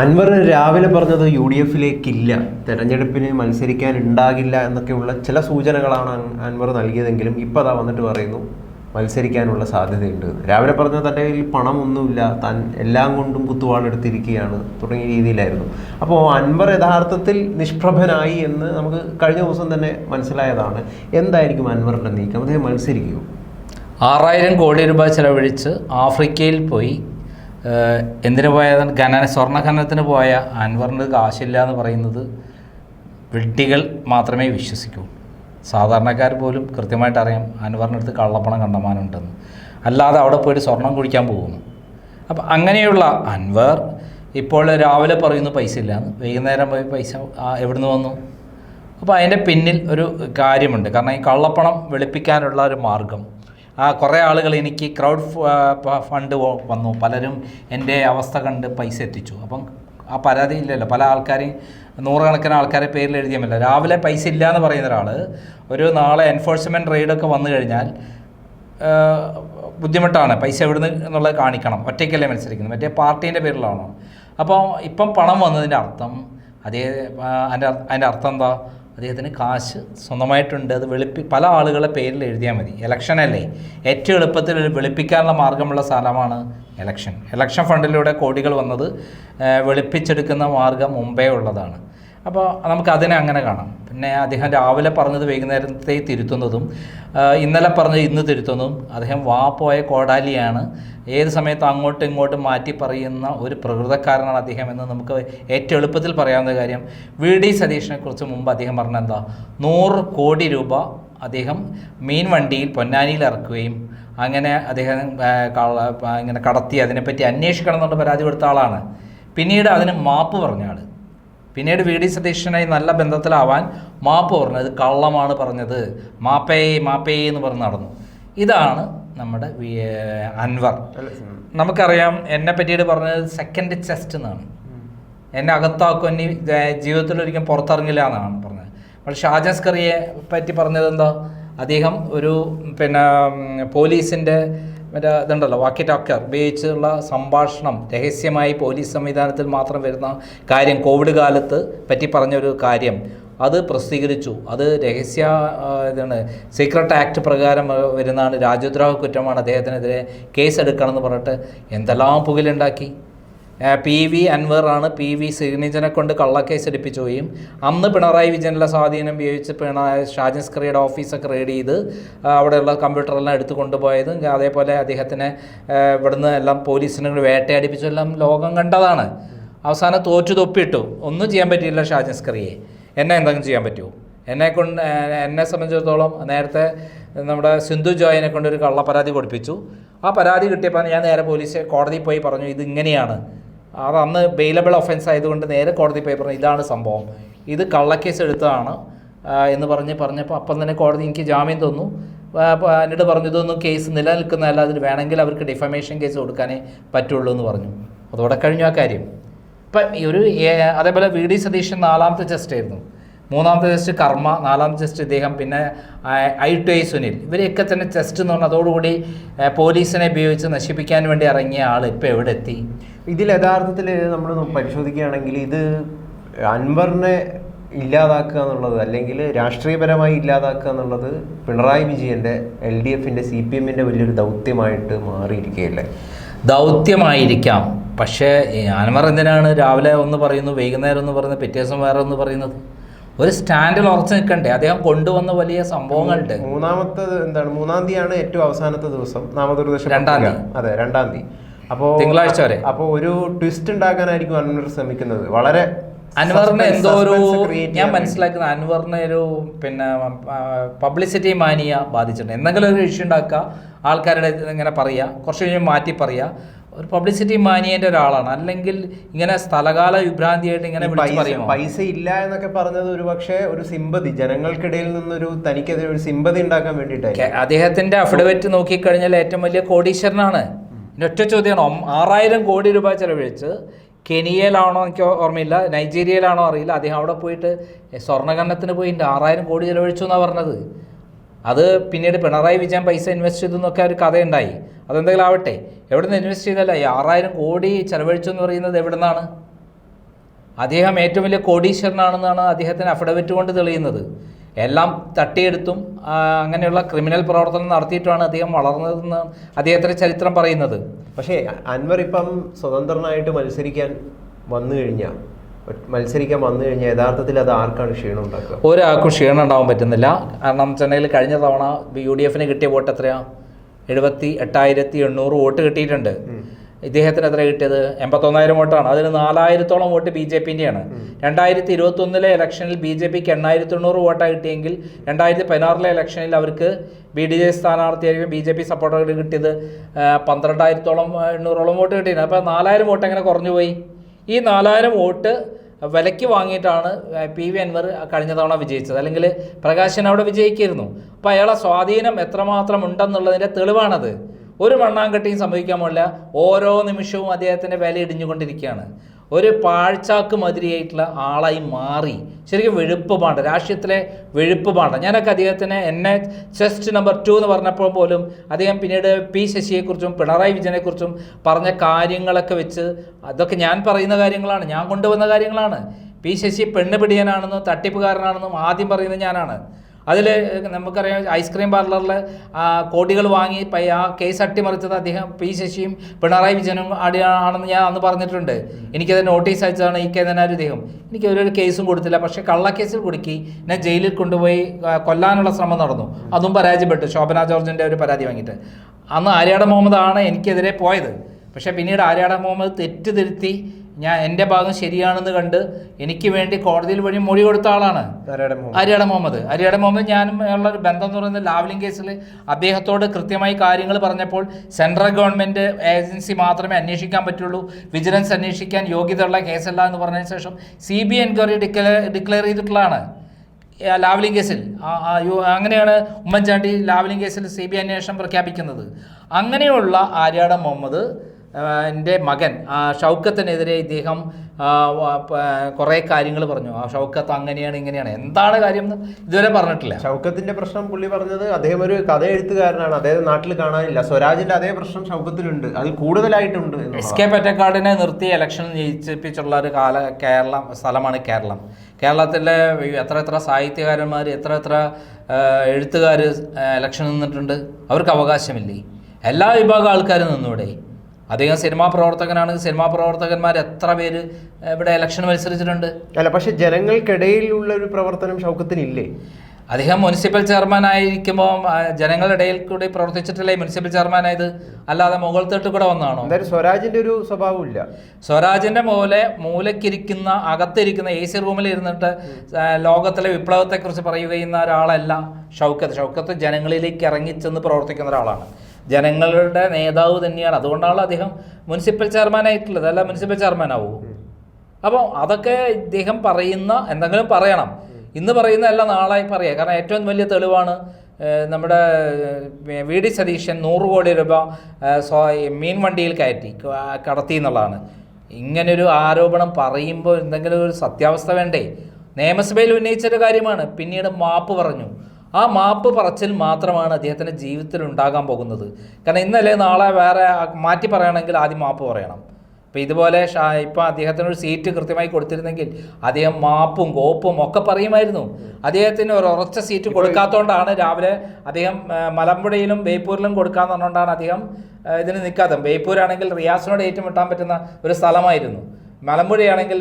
അൻവർ രാവിലെ പറഞ്ഞത് U D എഫിലേക്കില്ല. തെരഞ്ഞെടുപ്പിന് മത്സരിക്കാൻ ഉണ്ടാകില്ല എന്നൊക്കെയുള്ള ചില സൂചനകളാണ് അൻവർ നൽകിയതെങ്കിലും ഇപ്പം അതാ വന്നിട്ട് പറയുന്നു മത്സരിക്കാനുള്ള സാധ്യതയുണ്ട്. രാവിലെ പറഞ്ഞ തന്റെ കയ്യിൽ പണമൊന്നുമില്ല താൻ എല്ലാം കൊണ്ടും കുത്തുവാളെടുത്തിരിക്കുകയാണ് തുടങ്ങിയ രീതിയിലായിരുന്നു. അപ്പോൾ അൻവർ യഥാർത്ഥത്തിൽ നിഷ്പ്രഭനായി എന്ന് നമുക്ക് കഴിഞ്ഞ ദിവസം തന്നെ മനസ്സിലായതാണ്. എന്തായിരിക്കും അൻവറിന്റെ നീക്കം? അദ്ദേഹം മത്സരിക്കുമോ? ആറായിരം കോടി രൂപ ചെലവഴിച്ച് ആഫ്രിക്കയിൽ പോയി എന്തിനു പോയതാണ് ഖനന സ്വർണ ഖനനത്തിന് പോയ അൻവറിന് കാശില്ല എന്ന് പറയുന്നത് വിഡ്ഢികൾ മാത്രമേ വിശ്വസിക്കൂ. സാധാരണക്കാർ പോലും കൃത്യമായിട്ട് അറിയാം അൻവറിന്റെ അടുത്ത് കള്ളപ്പണം കണ്ടമാനുണ്ടെന്ന് അല്ലാതെ അവിടെ പോയിട്ട് സ്വർണം കുടിക്കാൻ പോകുന്നു. അപ്പം അങ്ങനെയുള്ള അൻവർ ഇപ്പോൾ രാവിലെ പറയുന്നു പൈസ ഇല്ലയെന്ന് വൈകുന്നേരം പോയി പൈസ എവിടുന്ന് വന്നു? അപ്പോൾ അതിന്റെ പിന്നിൽ ഒരു കാര്യമുണ്ട്. കാരണം ഈ കള്ളപ്പണം വെളുപ്പിക്കാനുള്ള ഒരു മാർഗം കുറേ ആളുകൾ എനിക്ക് ക്രൗഡ് ഫണ്ട് വന്നു. പലരും എന്റെ അവസ്ഥ കണ്ട് പൈസ എത്തിച്ചു. അപ്പം ആ പരാതി ഇല്ലല്ലോ. പല ആൾക്കാരെയും നൂറുകണക്കിന് ആൾക്കാരെ പേരിൽ എഴുതിയമല്ല രാവിലെ പൈസ ഇല്ല എന്ന് പറയുന്ന ഒരാൾ ഒരു നാളെ എൻഫോഴ്സ്മെന്റ് റെയ്ഡൊക്കെ വന്നു കഴിഞ്ഞാൽ ബുദ്ധിമുട്ടാണ്. പൈസ എവിടുന്ന് എന്നുള്ളത് കാണിക്കണം. ഒറ്റയ്ക്കല്ലേ മത്സരിക്കുന്നത്. മറ്റേ പാർട്ടീന്റെ പേരിലാണോ? അപ്പോൾ ഇപ്പം പണം വന്നതിന്റെ അർത്ഥം അതേ അതിന്റെ അതിന്റെ അർത്ഥം എന്താ? അദ്ദേഹത്തിന് കാശ് സ്വന്തമായിട്ടുണ്ട്. അത് വെളുപ്പി പല ആളുകളെ പേരിൽ എഴുതിയാൽ മതി. ഇലക്ഷനല്ലേ ഏറ്റവും എളുപ്പത്തിൽ വെളുപ്പിക്കാനുള്ള മാർഗമുള്ള സ്ഥലമാണ് ഇലക്ഷൻ ഇലക്ഷൻ ഫണ്ടിലൂടെ കോടികൾ വന്നത് വെളുപ്പിച്ചെടുക്കുന്ന മാർഗം മുമ്പേ ഉള്ളതാണ്. അപ്പോൾ നമുക്ക് അതിനെ അങ്ങനെ കാണാം. പിന്നെ അദ്ദേഹം രാവിലെ പറഞ്ഞത് വൈകുന്നേരത്തെ തിരുത്തുന്നതും ഇന്നലെ പറഞ്ഞത് ഇന്ന് തിരുത്തുന്നതും അദ്ദേഹം വാ പോയ കോടാലിയാണ്. ഏത് സമയത്ത് അങ്ങോട്ടും ഇങ്ങോട്ടും മാറ്റി പറയുന്ന ഒരു പ്രകൃതക്കാരനാണ് അദ്ദേഹം എന്ന് നമുക്ക് ഏറ്റവും എളുപ്പത്തിൽ പറയാവുന്ന കാര്യം വി. ഡി. സതീഷിനെ കുറിച്ച് മുമ്പ് അദ്ദേഹം പറഞ്ഞ എന്താ നൂറ് കോടി രൂപ അദ്ദേഹം മീൻ വണ്ടിയിൽ പൊന്നാനിയിൽ ഇറക്കുകയും അങ്ങനെ അദ്ദേഹം ഇങ്ങനെ കടത്തി അതിനെപ്പറ്റി അന്വേഷിക്കണം എന്നുള്ള പരാതി കൊടുത്ത ആളാണ്. പിന്നീട് അതിന് മാപ്പ് പറഞ്ഞ ആൾ പിന്നീട് വി ഡി സതീശനായി നല്ല ബന്ധത്തിലാവാൻ മാപ്പ് പറഞ്ഞത് കള്ളമാണ് പറഞ്ഞത്. മാപ്പേ മാപ്പേ എന്ന് പറഞ്ഞ് നടന്നു. ഇതാണ് നമ്മുടെ അൻവർ. നമുക്കറിയാം എന്നെ പറ്റിയിട്ട് പറഞ്ഞത് സെക്കൻഡ് ചെസ്റ്റ് എന്നാണ്. എന്നെ അകത്താക്കും ജ- ജീവിതത്തിൽ ഒരിക്കലും പുറത്തിറങ്ങില്ല എന്നാണ് പറഞ്ഞത്. പക്ഷേ ഷാജസ്കറിയെ പറ്റി പറഞ്ഞത് എന്താ? അദ്ദേഹം ഒരു പിന്നെ പോലീസിന്റെ മറ്റേ ഇതുണ്ടല്ലോ വാക്കി ടോക്കർ. ഉപയോഗിച്ചുള്ള സംഭാഷണം രഹസ്യമായി പോലീസ് സംവിധാനത്തിൽ മാത്രം വരുന്ന കാര്യം കോവിഡ് കാലത്ത് പറ്റി പറഞ്ഞൊരു കാര്യം. അത് പ്രസിദ്ധീകരിച്ചു. അത് രഹസ്യ ഇതാണ്. സീക്രട്ട് ആക്ട് പ്രകാരം വരുന്നതാണ്. രാജ്യദ്രോഹ കുറ്റമാണ് അദ്ദേഹത്തിനെതിരെ കേസ് എടുക്കണമെന്ന് പറഞ്ഞിട്ട് എന്തെല്ലാം പുകലുണ്ടാക്കി ആ, പി വി അൻവറാണ് പി വി ശ്രീനിജനെ കൊണ്ട് കള്ളക്കേസ് എടുപ്പിച്ചുകയും അന്ന് പിണറായി വിജയനിലെ സ്വാധീനം ഉപയോഗിച്ച് പിണറായി ഷാജിൻസ്കറിയുടെ ഓഫീസൊക്കെ റെയ്ഡ് ചെയ്ത് അവിടെയുള്ള കമ്പ്യൂട്ടറെല്ലാം എടുത്തു കൊണ്ടുപോയതും. അതേപോലെ അദ്ദേഹത്തിനെ ഇവിടുന്ന് എല്ലാം പോലീസിനെ വേട്ടയടിപ്പിച്ചു. എല്ലാം ലോകം കണ്ടതാണ്. അവസാനം തോറ്റു തൊപ്പിട്ടു. ഒന്നും ചെയ്യാൻ പറ്റിയില്ല ഷാജിൻസ്കറിയെ എന്നെ എന്തെങ്കിലും ചെയ്യാൻ പറ്റുമോ? എന്നെ കൊണ്ട് എന്നെ സംബന്ധിച്ചിടത്തോളം നേരത്തെ നമ്മുടെ സിന്ധു ജോയിനെ കൊണ്ട് ഒരു പരാതി കൊടുപ്പിച്ചു. ആ പരാതി കിട്ടിയപ്പോൾ ഞാൻ നേരെ പോലീസ് കോടതിയിൽ പോയി പറഞ്ഞു ഇത് ഇങ്ങനെയാണ് അത് അന്ന് ബെയിലബിൾ ഒഫൻസ് ആയതുകൊണ്ട് നേരെ കോടതി പറഞ്ഞു ഇതാണ് സംഭവം. ഇത് കള്ളക്കേസ് എടുത്തതാണ് എന്ന് പറഞ്ഞ് പറഞ്ഞപ്പോൾ അപ്പം തന്നെ കോടതി എനിക്ക് ജാമ്യം തന്നു. എന്നിട്ട് പറഞ്ഞു ഇതൊന്നും കേസ് നിലനിൽക്കുന്നതല്ല അതിന് വേണമെങ്കിൽ അവർക്ക് ഡിഫമേഷൻ കേസ് കൊടുക്കാനേ പറ്റുള്ളൂ എന്ന് പറഞ്ഞു. അതോടെ കഴിഞ്ഞു ആ കാര്യം. ഇപ്പം ഈ ഒരു അതേപോലെ വി ഡി സതീശൻ നാലാമത്തെ ജസ്റ്റ് ആയിരുന്നു. മൂന്നാമത്തെ ടെസ്റ്റ് കർമ്മ നാലാമത്തെ ടെസ്റ്റ് ഇദ്ദേഹം പിന്നെ ഐ ടു ഐ സുനിൽ. ഇവരെയൊക്കെ തന്നെ ടെസ്റ്റ് എന്ന് പറഞ്ഞാൽ അതോടുകൂടി പോലീസിനെ ഉപയോഗിച്ച് നശിപ്പിക്കാൻ വേണ്ടി ഇറങ്ങിയ ആൾ ഇപ്പോൾ എവിടെ എത്തി ഇതിൽ യഥാർത്ഥത്തിൽ നമ്മൾ പരിശോധിക്കുകയാണെങ്കിൽ ഇത് അൻവറിനെ ഇല്ലാതാക്കുക എന്നുള്ളത് അല്ലെങ്കിൽ രാഷ്ട്രീയപരമായി ഇല്ലാതാക്കുക എന്നുള്ളത് പിണറായി വിജയന്റെ എൽ ഡി എഫിന്റെ സി പി എമ്മിന്റെ വലിയൊരു ദൗത്യമായിട്ട് മാറിയിരിക്കുകയല്ലേ? ദൗത്യമായിരിക്കാം. പക്ഷേ അൻവർ എന്തിനാണ് രാവിലെ ഒന്ന് പറയുന്നു വൈകുന്നേരം ഒന്ന് പറയുന്നത് പിറ്റേ ദിവസം വേറെ ഒന്ന് പറയുന്നത്? ഒരു സ്റ്റാൻഡിൽ ഉറച്ചു നിൽക്കണ്ടേ? അദ്ദേഹം കൊണ്ടുവന്ന വലിയ സംഭവങ്ങളുണ്ട്. മൂന്നാമത്തെ എന്താണ് മൂന്നാം തീയതിയാണ് ഏറ്റവും അവസാനത്തെ ദിവസം നാമനിർദ്ദേശ രണ്ടാം തീയതി. അതെ രണ്ടാം തീയതി. അപ്പോ തിങ്കളാഴ്ച വരെ. അപ്പോൾ ഒരു ട്വിസ്റ്റ് ഉണ്ടാക്കാനായിരിക്കും അൻവർ ശ്രമിക്കുന്നത്. വളരെ അൻവറിന് എന്തോ ഒരു ഞാൻ മനസ്സിലാക്കുന്നത് മനസ്സിലാക്കുന്ന അനുവറിന് ഒരു പിന്നെ പബ്ലിസിറ്റി മാനിയ ബാധിച്ചിട്ടുണ്ട്. എന്തെങ്കിലും ഒരു ഇഷ്യൂ ഉണ്ടാക്കുക ആൾക്കാരുടെ ഇങ്ങനെ പറയുക കുറച്ച് കഴിഞ്ഞ് മാറ്റി പറയുക. ഒരു പബ്ലിസിറ്റി മാനിയന്റെ ഒരാളാണ്. അല്ലെങ്കിൽ ഇങ്ങനെ സ്ഥലകാല വിഭ്രാന്തിയായിട്ട് ഇങ്ങനെ പൈസ ഇല്ല എന്നൊക്കെ പറഞ്ഞത് ഒരു പക്ഷേ ഒരു സിമ്പതി ജനങ്ങൾക്കിടയിൽ നിന്നൊരു തനിക്കെതിരെ ഒരു സിമ്പതി ഉണ്ടാക്കാൻ വേണ്ടിയിട്ടായിരിക്കും. കെ- അദ്ദേഹത്തിന്റെ അഫിഡവിറ്റ് നോക്കിക്കഴിഞ്ഞാൽ ഏറ്റവും വലിയ കോടീശ്വരനാണ്. ഒറ്റ ചോദ്യമാണ്. ആറായിരം കോടി രൂപ ചെലവഴിച്ച് കെനിയയിലാണോ എനിക്ക് ഓർമ്മയില്ല നൈജീരിയയിലാണോ അറിയില്ല. അദ്ദേഹം അവിടെ പോയിട്ട് സ്വർണഖനനത്തിന് പോയിട്ട് ആറായിരം കോടി ചെലവഴിച്ചു എന്നാണ് പറഞ്ഞത്. അത് പിന്നീട് പിണറായി വിജയൻ പൈസ ഇൻവെസ്റ്റ് ചെയ്തു എന്നൊക്കെ ഒരു കഥയുണ്ടായി. അതെന്തെങ്കിലും ആവട്ടെ. എവിടെ നിന്ന് ഇൻവെസ്റ്റ് ചെയ്തല്ല ഈ ആറായിരം കോടി ചെലവഴിച്ചു എന്ന് പറയുന്നത് എവിടെ നിന്നാണ് അദ്ദേഹം ഏറ്റവും വലിയ കോടീശ്വരനാണെന്നാണ് അദ്ദേഹത്തിന് അഫിഡവിറ്റ് കൊണ്ട് തെളിയുന്നത്. എല്ലാം തട്ടിയെടുത്തും അങ്ങനെയുള്ള ക്രിമിനൽ പ്രവർത്തനം നടത്തിയിട്ടാണ് അദ്ദേഹം വളർന്നതെന്ന് അദ്ദേഹത്തിന്റെ ചരിത്രം പറയുന്നത്. പക്ഷേ അൻവർ ഇപ്പം സ്വതന്ത്രനായിട്ട് മത്സരിക്കാൻ വന്നു കഴിഞ്ഞാൽ മത്സരിക്കാൻ വന്നു കഴിഞ്ഞാൽ യഥാർത്ഥത്തിൽ അത് ആർക്കാണ് ക്ഷീണം ഉണ്ടാക്കുക? ഒരാൾക്കും ക്ഷീണം ഉണ്ടാവാൻ പറ്റുന്നില്ല. കാരണം ചെന്നൈയിൽ കഴിഞ്ഞ തവണ യു ഡി എഫിന് കിട്ടിയ വോട്ട് എത്രയാ? എഴുപത്തി എട്ടായിരത്തി എണ്ണൂറ് വോട്ട് കിട്ടിയിട്ടുണ്ട്. ഇദ്ദേഹത്തിന് എത്ര കിട്ടിയത്? എൺപത്തൊന്നായിരം വോട്ടാണ്. അതിന് നാലായിരത്തോളം വോട്ട് ബി ജെ പിന്റെയാണ് രണ്ടായിരത്തി ഇരുപത്തൊന്നിലെ ഇലക്ഷനിൽ ബി ജെ പിക്ക് എണ്ണായിരത്തി തൊണ്ണൂറ് വോട്ടാണ് കിട്ടിയെങ്കിൽ രണ്ടായിരത്തി പതിനാറിലെ ഇലക്ഷനിൽ അവർക്ക് ബി ഡി ജെ സ്ഥാനാർത്ഥിയായിരിക്കും ബി ജെ പി സപ്പോർട്ടർ കിട്ടിയത്. പന്ത്രണ്ടായിരത്തോളം എണ്ണൂറോളം വോട്ട് കിട്ടിയിരുന്നു അപ്പോൾ നാലായിരം വോട്ട് എങ്ങനെ കുറഞ്ഞു പോയി ഈ നാലായിരം വോട്ട് വിലയ്ക്ക് വാങ്ങിയിട്ടാണ് പി വി അൻവർ കഴിഞ്ഞ തവണ വിജയിച്ചത്. അല്ലെങ്കിൽ പ്രകാശൻ അവിടെ വിജയിക്കായിരുന്നു. അപ്പോൾ അയാളെ സ്വാധീനം എത്രമാത്രം ഉണ്ടെന്നുള്ളതിന്റെ തെളിവാണത്. ഒരു മണ്ണാങ്കട്ടിയും സംഭവിക്കാൻ പാടില്ല ഓരോ നിമിഷവും അദ്ദേഹത്തിന്റെ വില ഇടിഞ്ഞുകൊണ്ടിരിക്കുകയാണ്. ഒരു പാഴ്ചാക്ക് മതിരിയായിട്ടുള്ള ആളായി മാറി. ശരിക്കും വെഴുപ്പ് പാണ്ട രാഷ്ട്രീയത്തിലെ വെഴുപ്പ് പാണ്ട ഞാനൊക്കെ അദ്ദേഹത്തിന് എന്നെ ചെസ്റ്റ് നമ്പർ ടു എന്ന് പറഞ്ഞപ്പോൾ പോലും അദ്ദേഹം പിന്നീട് പി ശശിയെക്കുറിച്ചും പിണറായി വിജയനെക്കുറിച്ചും പറഞ്ഞ കാര്യങ്ങളൊക്കെ വെച്ച് അതൊക്കെ ഞാൻ പറയുന്ന കാര്യങ്ങളാണ്. ഞാൻ കൊണ്ടുവന്ന കാര്യങ്ങളാണ്. പി ശശി പെണ്ണ് പിടിയനാണെന്നും തട്ടിപ്പുകാരനാണെന്നും ആദ്യം പറയുന്നത് ഞാനാണ്. അതിൽ നമുക്കറിയാം ഐസ്ക്രീം പാർലറിൽ കോടികൾ വാങ്ങി ആ കേസ് അട്ടിമറിച്ചത് അദ്ദേഹം പി ശശിയും പിണറായി വിജയനും അടിയാണെന്ന് ഞാൻ അന്ന് പറഞ്ഞിട്ടുണ്ട്. എനിക്കത് നോട്ടീസ് അയച്ചതാണ് ഈ കേന്ദ്രനാര് ഇദ്ദേഹം. എനിക്ക് ഒരു കേസും കൊടുത്തില്ല. പക്ഷേ കള്ളക്കേസിൽ കുടുക്കി എന്നെ ജയിലിൽ കൊണ്ടുപോയി കൊല്ലാനുള്ള ശ്രമം നടന്നു. അതും പരാജയപ്പെട്ടു. ശോഭന ജോർജിന്റെ ഒരു പരാതി വാങ്ങിയിട്ട്. അന്ന് ആര്യാട മുഹമ്മദ് ആണ് എനിക്കെതിരെ പോയത്. പക്ഷേ പിന്നീട് ആര്യാട മുഹമ്മദ് തെറ്റ് തിരുത്തി ഞാൻ എന്റെ ഭാഗം ശരിയാണെന്ന് കണ്ട് എനിക്ക് വേണ്ടി കോടതിയിൽ വഴി മൊഴി കൊടുത്ത ആളാണ് അരിയട മുഹമ്മദ്? അരിയട മുഹമ്മദ്. ഞാനും ഉള്ള ഒരു ബന്ധം എന്ന് പറയുന്നത് ലാവ്ലിംഗ് കേസിൽ അദ്ദേഹത്തോട് കൃത്യമായി കാര്യങ്ങൾ പറഞ്ഞപ്പോൾ സെൻട്രൽ ഗവൺമെന്റ് ഏജൻസി മാത്രമേ അന്വേഷിക്കാൻ പറ്റുള്ളൂ വിജിലൻസ് അന്വേഷിക്കാൻ യോഗ്യതയുള്ള കേസല്ല എന്ന് പറഞ്ഞതിന് ശേഷം C B enquiry declare declare ചെയ്തിട്ടുള്ളതാണ്. ലാവ്ലിംഗ് കേസിൽ. അങ്ങനെയാണ് ഉമ്മൻചാണ്ടി ലാവ്ലിംഗ് കേസിൽ സി ബി അന്വേഷണം പ്രഖ്യാപിക്കുന്നത്. അങ്ങനെയുള്ള ആര്യാട മുഹമ്മദ് എന്റെ മകൻ ഷൗക്കത്തിനെതിരെ ഇദ്ദേഹം കുറേ കാര്യങ്ങൾ പറഞ്ഞു. ആ ഷൗക്കത്ത് അങ്ങനെയാണ് ഇങ്ങനെയാണ്. എന്താണ് കാര്യം എന്ന് ഇതുവരെ പറഞ്ഞിട്ടില്ല. ഷൗക്കത്തിന്റെ പ്രശ്നം പുള്ളി പറഞ്ഞത് അദ്ദേഹം ഒരു കഥ എഴുത്തുകാരനാണ്. അദ്ദേഹം നാട്ടിൽ കാണാനില്ല. സ്വരാജിന്റെ അതേ പ്രശ്നം ഷൗക്കത്തിലുണ്ട്. അത് കൂടുതലായിട്ടുണ്ട് എസ്. കെ പറ്റക്കാടിനെ നിർത്തി ഇലക്ഷൻ ജയിച്ചിപ്പിച്ചുള്ള ഒരു കാല കേരളം സ്ഥലമാണ് കേരളം. കേരളത്തിലെ എത്ര എത്ര സാഹിത്യകാരന്മാർ എത്ര എത്ര എഴുത്തുകാർ ഇലക്ഷൻ നിന്നിട്ടുണ്ട്. അവർക്ക് അവകാശമില്ലേ? എല്ലാ വിഭാഗം ആൾക്കാരും നിന്നൂടെ. അദ്ദേഹം സിനിമാ പ്രവർത്തകനാണ്. സിനിമാ പ്രവർത്തകന്മാർ എത്ര പേര് ഇവിടെ ഇലക്ഷൻ മത്സരിച്ചിട്ടുണ്ട്? അല്ല പക്ഷെ ജനങ്ങൾക്കിടയിലുള്ള ഒരു പ്രവർത്തനം ഷൗക്കത്തിനില്ലേ? അദ്ദേഹം മുനിസിപ്പൽ ചെയർമാൻ ആയിരിക്കുമ്പോൾ ജനങ്ങളുടെ ഇടയിൽ കൂടി പ്രവർത്തിച്ചിട്ടില്ലേ? മുനിസിപ്പൽ ചെയർമാൻ ആയത്? അല്ലാതെ മുകൾ തൊട്ട് കൂടെ വന്നതാണോ? സ്വരാജിന്റെ ഒരു സ്വഭാവം ഇല്ല സ്വരാജിന്റെ മൂല മൂലക്കിരിക്കുന്ന അകത്തിരിക്കുന്ന എ സി റൂമിൽ ഇരുന്നിട്ട് ലോകത്തിലെ വിപ്ലവത്തെക്കുറിച്ച് പറയുകയുന്ന ഒരാളല്ല. ഷൗക്കത്ത് ഷൗക്കത്ത് ജനങ്ങളിലേക്ക് ഇറങ്ങിച്ചെന്ന് പ്രവർത്തിക്കുന്ന ഒരാളാണ്. ജനങ്ങളുടെ നേതാവ് തന്നെയാണ്. അതുകൊണ്ടാണല്ലോ അദ്ദേഹം മുനിസിപ്പൽ ചെയർമാൻ ആയിട്ടുള്ളത്. അല്ല മുനിസിപ്പൽ ചെയർമാൻ ആവുമോ അപ്പോൾ അതൊക്കെ ഇദ്ദേഹം പറയുന്ന എന്തെങ്കിലും പറയണം. ഇന്ന് പറയുന്ന എല്ലാം നാളെ പറയാം. കാരണം ഏറ്റവും വലിയ തെളിവാണ് നമ്മുടെ വി ഡി സതീശൻ നൂറ് കോടി രൂപ സോ മീൻ വണ്ടിയിൽ കയറ്റി കടത്തി എന്നുള്ളതാണ്. ഇങ്ങനൊരു ആരോപണം പറയുമ്പോൾ എന്തെങ്കിലും ഒരു സത്യാവസ്ഥ വേണ്ടേ? നിയമസഭയിൽ ഉന്നയിച്ചൊരു കാര്യമാണ്. പിന്നീട് മാപ്പ് പറഞ്ഞു. ആ മാപ്പ് പറച്ചിൽ മാത്രമാണ് അദ്ദേഹത്തിന്റെ ജീവിതത്തിൽ ഉണ്ടാകാൻ പോകുന്നത്. കാരണം ഇന്നലെ നാളെ വേറെ മാറ്റി പറയണമെങ്കിൽ ആദ്യം മാപ്പ് പറയണം. അപ്പോൾ ഇതുപോലെ ഷാ ഇപ്പം അദ്ദേഹത്തിന് ഒരു സീറ്റ് കൃത്യമായി കൊടുത്തിരുന്നെങ്കിൽ അദ്ദേഹം മാപ്പും കോപ്പും ഒക്കെ പറയുമായിരുന്നു. അദ്ദേഹത്തിന് ഒരു ഉറച്ച സീറ്റ് കൊടുക്കാത്തതുകൊണ്ടാണ് രാവിലെ അദ്ദേഹം മലമ്പുഴയിലും ബേപ്പൂരിലും കൊടുക്കാന്ന് പറഞ്ഞുകൊണ്ടാണ് അദ്ദേഹം ഇതിന് നിൽക്കാത്തത് ബേപ്പൂരാണെങ്കിൽ റിയാസിനോട് ഏറ്റുമുട്ടാൻ പറ്റുന്ന ഒരു സ്ഥലമായിരുന്നു. മലമ്പുഴയാണെങ്കിൽ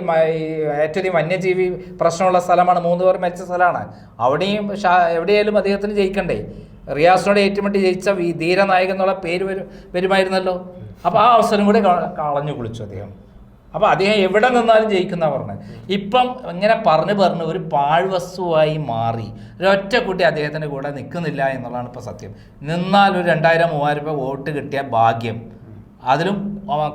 ഏറ്റവും വന്യജീവി പ്രശ്നമുള്ള സ്ഥലമാണ് മൂന്ന് പേർ മരിച്ച സ്ഥലമാണ്. അവിടെയും എവിടെയായാലും അദ്ദേഹത്തിന് ജയിക്കണ്ടേ? റിയാസിനോട് ഏറ്റുമുട്ടി ജയിച്ച ധീരനായകൻ എന്നുള്ള പേര് വരും വരുമായിരുന്നല്ലോ? അപ്പോൾ ആ അവസരം കൂടി കളഞ്ഞു കുളിച്ചു അദ്ദേഹം. അപ്പോൾ അദ്ദേഹം എവിടെ നിന്നാലും ജയിക്കുന്ന പറഞ്ഞത് ഇപ്പം ഇങ്ങനെ പറഞ്ഞു പറഞ്ഞ് ഒരു പാഴ്വസ്തുവായി മാറി. ഒരൊറ്റ കുട്ടി അദ്ദേഹത്തിന്റെ കൂടെ നിൽക്കുന്നില്ല എന്നുള്ളതാണ് ഇപ്പോൾ സത്യം. നിന്നാൽ ഒരു രണ്ടായിരം മൂവായിരം രൂപ വോട്ട് കിട്ടിയ ഭാഗ്യം. അതിലും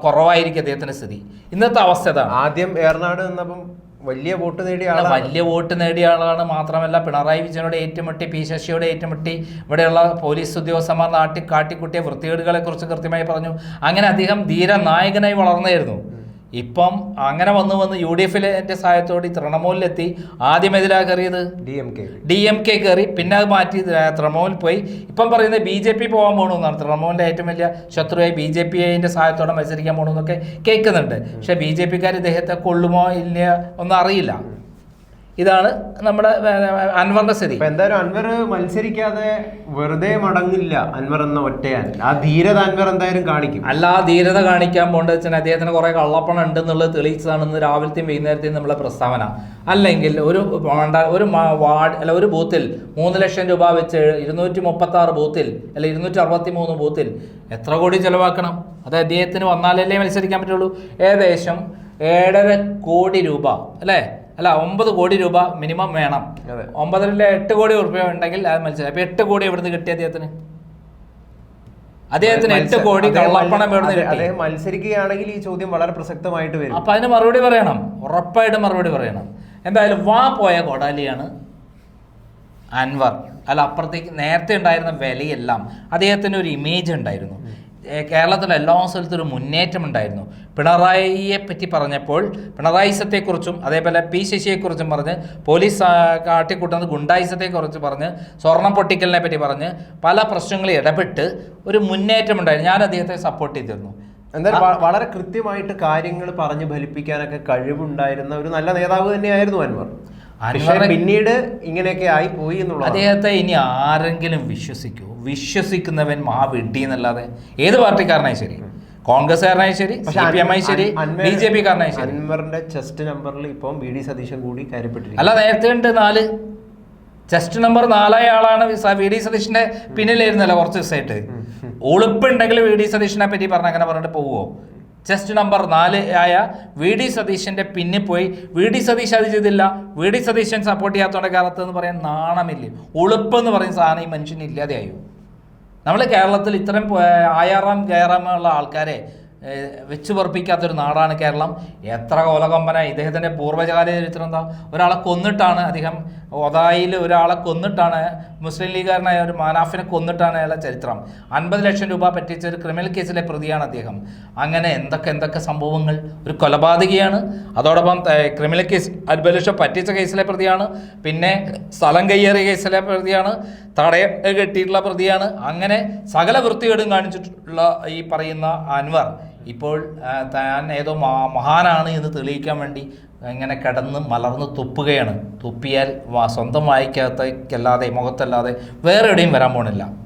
കുറവായിരിക്കും അദ്ദേഹത്തിന്റെ സ്ഥിതി. ഇന്നത്തെ അവസ്ഥ ആദ്യം ഏറനാട് നിന്നപ്പം വലിയ വോട്ട് നേടിയ ആളാണ്. വലിയ വോട്ട് നേടിയ ആളാണ് മാത്രമല്ല പിണറായി വിജയനോട് ഏറ്റുമുട്ടി പി ശശിയോട് ഏറ്റുമുട്ടി ഇവിടെയുള്ള പോലീസ് ഉദ്യോഗസ്ഥന്മാർ നാട്ടിൽ കാട്ടിക്കുട്ടിയ വൃത്തികേടുകളെ കുറിച്ച് കൃത്യമായി പറഞ്ഞു. അങ്ങനെ അദ്ദേഹം ധീര നായകനായി വളർന്നായിരുന്നു ഇപ്പം അങ്ങനെ വന്ന് വന്ന് യു ഡി എഫിന്റെ സഹായത്തോടെ തൃണമൂലിലെത്തി. ആദ്യം എതിരാ കയറിയത്? D M K. D M K കയറി. പിന്നെ അത് മാറ്റി തൃണമൂൽ പോയി. ഇപ്പം പറയുന്നത് ബി ജെ പി പോകാൻ പോകണമെന്നാണ് തൃണമൂലിന്റെ ഏറ്റവും വലിയ ശത്രുവായി ബി ജെ പി അതിന്റെ സഹായത്തോടെ മത്സരിക്കാൻ പോകണമെന്നൊക്കെ കേൾക്കുന്നുണ്ട്. പക്ഷേ ബി ജെ പിക്കാർ ഇദ്ദേഹത്തെ കൊള്ളുമോ ഇല്ലയോ ഒന്നും അറിയില്ല. ഇതാണ് നമ്മുടെ അൻവറിന്റെ സ്ഥിതി. എന്തായാലും അൻവർ മത്സരിക്കാതെ വെറുതെ മടങ്ങില്ല അൻവർ എന്ന ഒറ്റയാൻ. ആ ധീരത അൻവർ എന്തായാലും കാണിക്കും. അല്ല ആ ധീരത കാണിക്കാൻ പോകേണ്ടത് വെച്ചാൽ അദ്ദേഹത്തിന് കുറെ കള്ളപ്പണം ഉണ്ടെന്നുള്ളത് തെളിയിച്ചതാണ് ഇന്ന് രാവിലത്തെയും വൈകുന്നേരത്തെയും നമ്മളെ പ്രസ്താവന. അല്ലെങ്കിൽ ഒരു ഒരു വാർഡ് അല്ല ഒരു ബൂത്തിൽ മൂന്ന് ലക്ഷം രൂപ വെച്ച് ഇരുന്നൂറ്റി മുപ്പത്തി ആറ് ബൂത്തിൽ അല്ല ഇരുന്നൂറ്റി അറുപത്തി മൂന്ന് ബൂത്തിൽ എത്ര കോടി ചെലവാക്കണം? അത് അദ്ദേഹത്തിന് വന്നാലല്ലേ മത്സരിക്കാൻ പറ്റുള്ളൂ. ഏകദേശം ഏഴര കോടി രൂപ അല്ലേ? അല്ല ഒമ്പത് കോടി രൂപ മിനിമം വേണം. ഒമ്പതിലെ ഒമ്പതരല്ല എട്ട് കോടി ഉറുപ്പ്യ ഉണ്ടെങ്കിൽ അത് മത്സരം അപ്പൊ എട്ട് കോടി എവിടുന്ന് കിട്ടി അദ്ദേഹത്തിന്? അദ്ദേഹത്തിന് എട്ട് കോടി കള്ളപ്പണം എവിടുന്ന് മത്സരിക്കുകയാണെങ്കിൽ ഈ ചോദ്യം വളരെ പ്രസക്തമായിട്ട് വരും. അപ്പൊ അതിന് മറുപടി പറയണം. ഉറപ്പായിട്ട് മറുപടി പറയണം. എന്തായാലും വാ പോയ കൊടാലിയാണ് അൻവർ. അല്ല അപ്പുറത്തേക്ക് നേരത്തെ ഉണ്ടായിരുന്ന വിലയെല്ലാം അദ്ദേഹത്തിന് ഒരു ഇമേജ് ഉണ്ടായിരുന്നു. കേരളത്തിലെ എല്ലാ സ്ഥലത്തും ഒരു മുന്നേറ്റം ഉണ്ടായിരുന്നു പിണറായിയെ പറ്റി പറഞ്ഞപ്പോൾ പിണറായിസത്തെക്കുറിച്ചും അതേപോലെ പി ശശിയെക്കുറിച്ചും പറഞ്ഞ് പോലീസ് കാട്ടിക്കൂട്ടുന്നത് ഗുണ്ടായിസത്തെക്കുറിച്ച് പറഞ്ഞ് സ്വർണം പൊട്ടിക്കലിനെ പറ്റി പറഞ്ഞ് പല പ്രശ്നങ്ങളിൽ ഇടപെട്ട് ഒരു മുന്നേറ്റം ഉണ്ടായിരുന്നു ഞാൻ അദ്ദേഹത്തെ സപ്പോർട്ട് ചെയ്തിരുന്നു. എന്തായാലും വളരെ കൃത്യമായിട്ട് കാര്യങ്ങൾ പറഞ്ഞ് ഫലിപ്പിക്കാനൊക്കെ കഴിവുണ്ടായിരുന്ന ഒരു നല്ല നേതാവ് തന്നെയായിരുന്നു അൻവർ. പിന്നീട് ഇങ്ങനെയൊക്കെ ആയി പോയി എന്നുള്ളത് അദ്ദേഹത്തെ ഇനി ആരെങ്കിലും വിശ്വസിക്കൂ. വിശ്വസിക്കുന്നവൻ മാ വെട്ടി എന്നല്ലാതെ ഏത് പാർട്ടിക്കാരനായി ശരി? കോൺഗ്രസ്സുകാരനായി ശരി? സി പക്ഷെ പി എം ആയി ശരി? ബി ജെ പി കാരനായി ശരി? അൻവറിന്റെ ചെസ്റ്റ് നമ്പറിൽ ഇപ്പം ബി ഡി സതീശൻ കൂടി കാര്യപ്പെട്ടിരിക്കും അല്ല നേരത്തെ ഉണ്ട് നാല്. ചെസ്റ്റ് നമ്പർ നാലായ ആളാണ് വി ഡി സതീഷിന്റെ പിന്നിലായിരുന്നല്ലോ കുറച്ച് ദിവസമായിട്ട്. ഉളുപ്പുണ്ടെങ്കിൽ വി ഡി സതീഷിനെ പറ്റി പറഞ്ഞ അങ്ങനെ പറഞ്ഞിട്ട് പോവുമോ ചെസ്റ്റ് നമ്പർ നാല് ആയ വി ഡി സതീശന്റെ പിന്നിൽ പോയി. വി ഡി സതീഷ് അത് ചെയ്തില്ല. വി ഡി സതീശൻ സപ്പോർട്ട് ചെയ്യാത്തതുകൊണ്ട് കാലത്ത് എന്ന് പറയാൻ നാണമില്ല. ഉളുപ്പ് എന്ന് പറയുന്ന സാധനം ഈ മനുഷ്യന് ഇല്ലാതെയായി. നമ്മൾ കേരളത്തിൽ ഇത്രയും ആയാറാം കയറാമുള്ള ആൾക്കാരെ വെച്ച് പറപ്പിക്കാത്തൊരു നാടാണ് കേരളം. എത്ര കൊലകൊമ്പന. ഇദ്ദേഹത്തിന്റെ പൂർവകാല ചരിത്രം എന്താ ഒരാളെ കൊന്നിട്ടാണ് അദ്ദേഹം ഒതായിൽ ഒരാളെ കൊന്നിട്ടാണ് മുസ്ലിം ലീഗുകാരനായ ഒരു മാനാഫിനെ കൊന്നിട്ടാണ് അയാളെ ചരിത്രം. അൻപത് ലക്ഷം രൂപ പറ്റിച്ച ഒരു ക്രിമിനൽ കേസിലെ പ്രതിയാണ് അദ്ദേഹം. അങ്ങനെ എന്തൊക്കെ എന്തൊക്കെ സംഭവങ്ങൾ? ഒരു കൊലപാതകയാണ്. അതോടൊപ്പം ക്രിമിനൽ കേസ് അൻപത് ലക്ഷം പറ്റിച്ച കേസിലെ പ്രതിയാണ്. പിന്നെ സ്ഥലം കയ്യേറിയ കേസിലെ പ്രതിയാണ്. തടയം കെട്ടിയിട്ടുള്ള പ്രതിയാണ്. അങ്ങനെ സകല വൃത്തികേടും കാണിച്ചിട്ടുള്ള ഈ പറയുന്ന അൻവർ. ഇപ്പോൾ താൻ ഏതോ മഹാ- മഹാനാണ് എന്ന് തെളിയിക്കാൻ വേണ്ടി ഇങ്ങനെ കിടന്ന് മലർന്ന് തുപ്പുകയാണ്. തുപ്പിയാൽ സ്വന്തം വായിക്കകത്തേക്കല്ലാതെ മുഖത്തല്ലാതെ വേറെ എവിടെയും വരാൻ പോണില്ല.